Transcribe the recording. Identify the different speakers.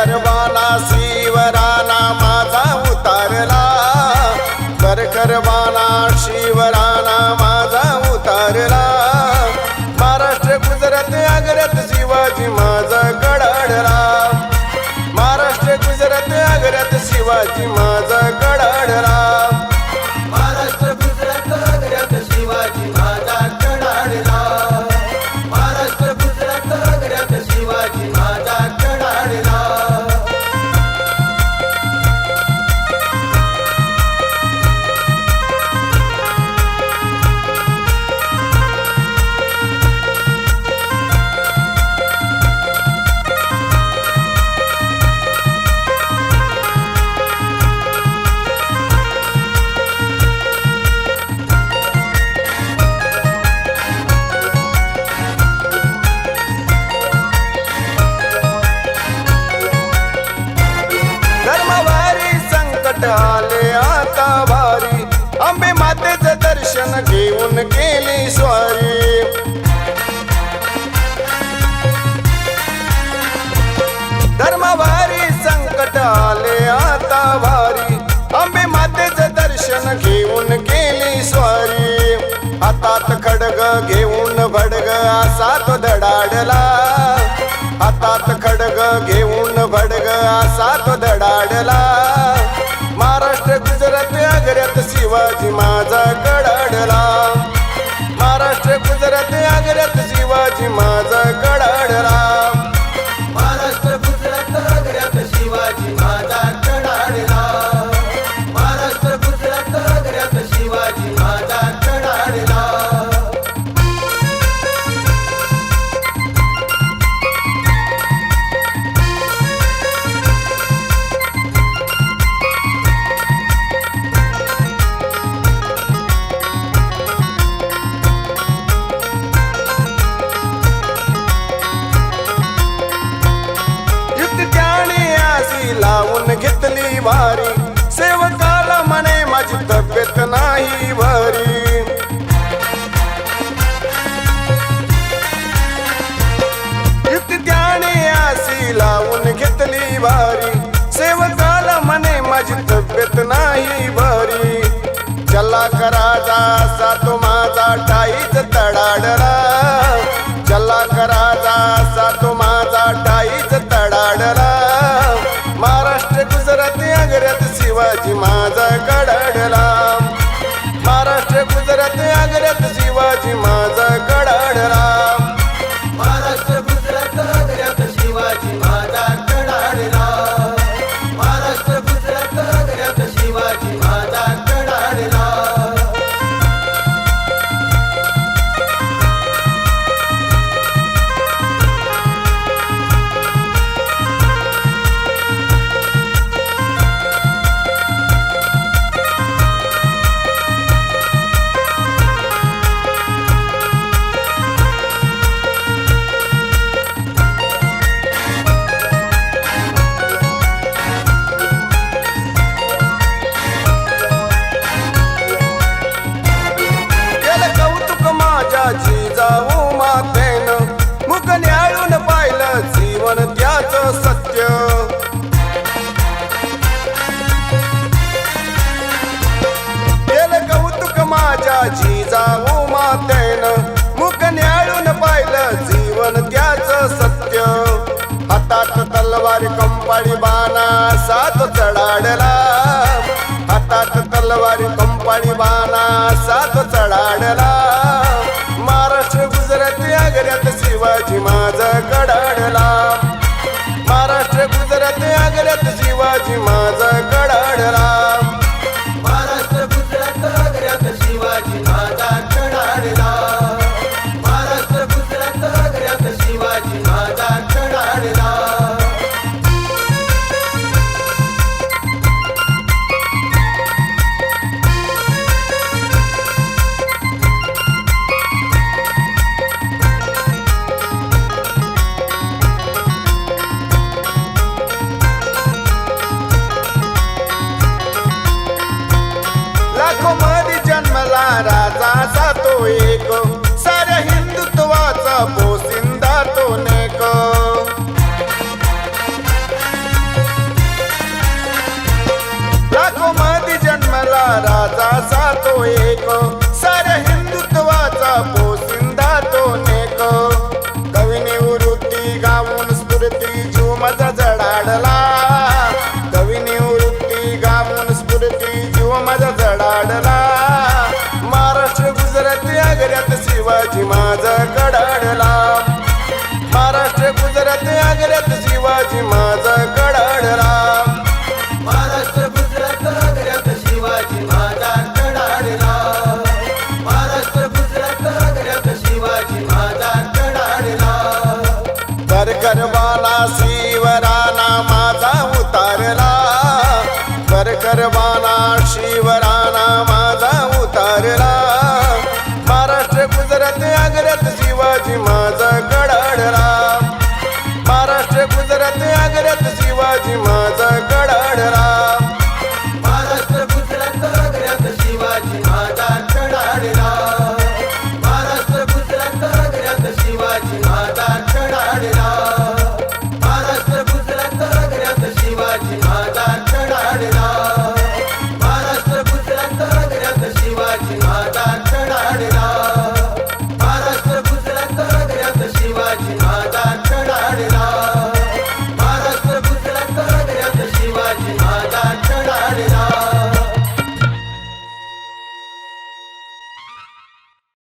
Speaker 1: करबाना शिवराना माझा उतारला. कर करबाना शिवराना माझा उतारला. महाराष्ट्र गुजरात आग्र्यात शिवाजी माझा गडाडला. महाराष्ट्र गुजरात आग्र्यात शिवाजी माझा गडाडला. भडग असा तो धडाडला. महाराष्ट्र गुजरात आग्र्यात शिवाजी मा नाही भरी त्याने लावून घेतली भारी सेवकाला म्हणे माझी तब्येत नाही भरी चला कराजा असा तो माझा टाईच तडाडला. चला कराजा असा तो माझा टाईच तडाडला. महाराष्ट्र गुजरात आग्र्यात शिवाजी माझा गडाडला. महाराष्ट्र माझ्या जिजाऊ मातेन. मुख न्याळून पाहिलं जीवन त्याच सत्य. हातात तलवार कंपाळी बाणा सात चढाडला. हातात तलवार कंपाळी बाणा तो एक. सारे हिंदुत्वाचा पोसिंदा तो नेक. कवीने वृत्ती गाऊन स्फूर्ती जीव जडाडला. कविनी वृत्ती गाऊन स्फूर्ती जीव माझा जडाडला. महाराष्ट्र गुजरात आगऱ्यात शिवाजी माझा करकरवाला शिवराना माझा उतारला. महाराष्ट्र गुजरात आग्र्यात शिवाजी माझा गडाडला. महाराष्ट्र गुजरात आग्र्यात शिवाजी माझा Lord